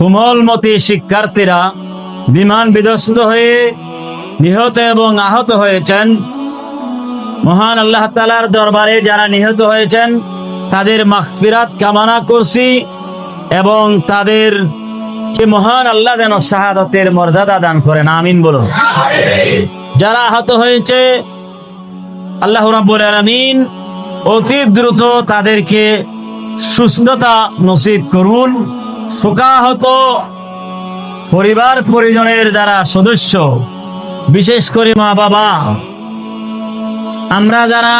কোমলমতি শিক্ষার্থীরা বিমান বিধ্বস্ত হয়ে নিহত এবং আহত হয়েছেন। মহান আল্লাহ তালার দরবারে যারা নিহত হয়েছেন, তাদের মাগফিরাত কামনা করছি এবং তাদের কে মহান আল্লাহ যেন শাহাদতের মর্যাদা দান করেন। আমিন বলুন। যারা আহত হয়েছে, আল্লাহ রাব্বুল আলামিন অতি দ্রুত তাদেরকে সুস্থতা নসিব করুন। শোকাহত পরিবার পরিজনের যারা সদস্য, বিশেষ করে মা বাবা, আমরা যারা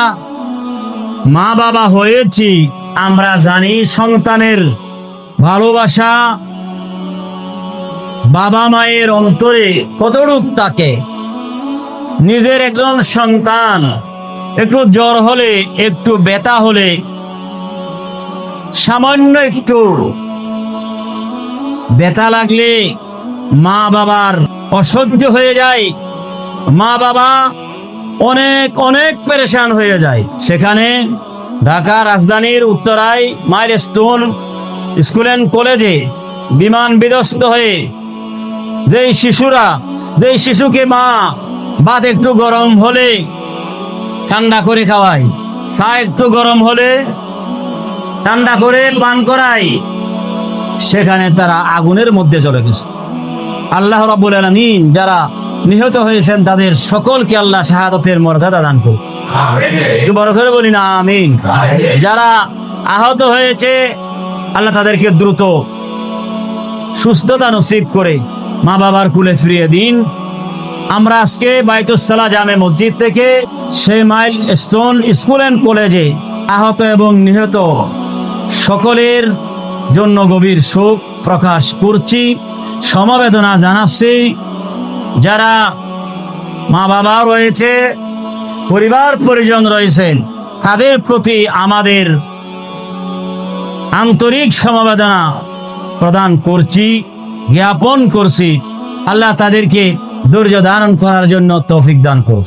মা বাবা হয়েছি, আমরা জানি সন্তানের ভালোবাসা বাবা মায়ের অন্তরে কতটুক থাকে নিজের একজন সন্তান, একটু জ্বর হলে, একটু ব্যথা হলে, সামান্য একটু ব্যথা লাগলে মা বাবার অসহ্য হয়ে যায়। মা বাবা অনেক অনেক পরেশান হয়ে যায়। সেখানে ঢাকা রাজধানীর উত্তরায় মাইল স্টোন স্কুল অ্যান্ড কলেজে বিমান বিধ্বস্ত হয়ে যেই শিশুরা, যেই শিশুকে মা ভাত একটু গরম হলে ঠান্ডা করে খাওয়াই চা একটু গরম হলে ঠান্ডা করে পান করাই সেখানে তারা আগুনের মধ্যে চলে গেছে। আল্লাহ রাব্বুল আলামিন যারা নিহত হয়েছেন তাদের সকলকে আল্লাহ শাহাদতের মর্যাদা দান করুন। বড় করে বলি না আমিন। যারা আহত হয়েছে আল্লাহ তাদেরকে দ্রুত সুস্থতা নসিব করে মা বাবার কুলে ফিরিয়ে দিন। আমরা আজকে বাইতুসালা জামে মসজিদ থেকে সেই মাইল স্টোন স্কুল অ্যান্ড কলেজে আহত এবং নিহত সকলের জন্য গভীর শোক প্রকাশ করছি, সমবেদনা জানাচ্ছি। যারা মা বাবা রয়েছে, পরিবার পরিজন রয়েছেন তাদের প্রতি আমাদের আন্তরিক সমবেদনা প্রদান করছি, জ্ঞাপন করছি। আল্লাহ তাদেরকে ধৈর্য ধারণ করার জন্য তৌফিক দান করুন